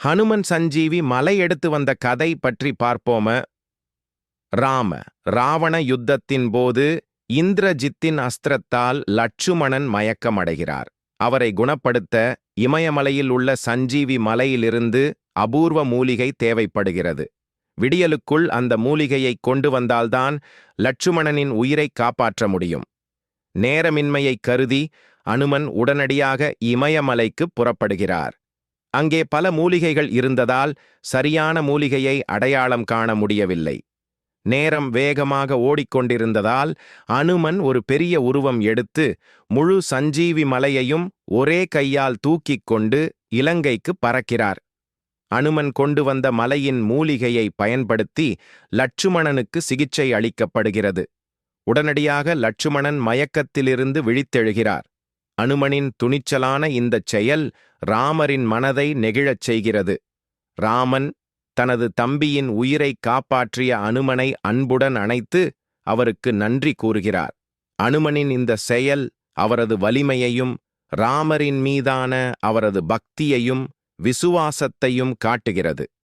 ஹனுமன் சஞ்சீவி மலை எடுத்து வந்த கதை பற்றி பார்ப்போம? ராம ராவண யுத்தத்தின் போது இந்திரஜித்தின் அஸ்திரத்தால் லட்சுமணன் மயக்கமடைகிறார். அவரை குணப்படுத்த இமயமலையில் உள்ள சஞ்சீவி மலையிலிருந்து அபூர்வ மூலிகை தேவைப்படுகிறது. விடியலுக்குள் அந்த மூலிகையை கொண்டு வந்தால்தான் லட்சுமணனின் உயிரை காப்பாற்ற முடியும். நேரமின்மையைக் கருதி அனுமன் உடனடியாக இமயமலைக்கு புறப்படுகிறார். அங்கே பல மூலிகைகள் இருந்ததால் சரியான மூலிகையை அடையாளம் காண முடியவில்லை. நேரம் வேகமாக ஓடிக்கொண்டிருந்ததால் அனுமன் ஒரு பெரிய உருவம் எடுத்து முழு சஞ்சீவி மலையையும் ஒரே கையால் தூக்கிக் கொண்டு இலங்கைக்கு பறக்கிறார். அனுமன் கொண்டு வந்த மலையின் மூலிகையை பயன்படுத்தி லட்சுமணனுக்கு சிகிச்சை அளிக்கப்படுகிறது. உடனடியாக லட்சுமணன் மயக்கத்திலிருந்து விழித்தெழுகிறார். அனுமனின் துணிச்சலான இந்தச் செயல் ராமரின் மனதை நெகிழச் செய்கிறது. ராமன் தனது தம்பியின் உயிரை காப்பாற்றிய அனுமனை அன்புடன் அணைத்து அவருக்கு நன்றி கூறுகிறார். அனுமனின் இந்த செயல் அவரது வலிமையையும் ராமரின் மீதான அவரது பக்தியையும் விசுவாசத்தையும் காட்டுகிறது.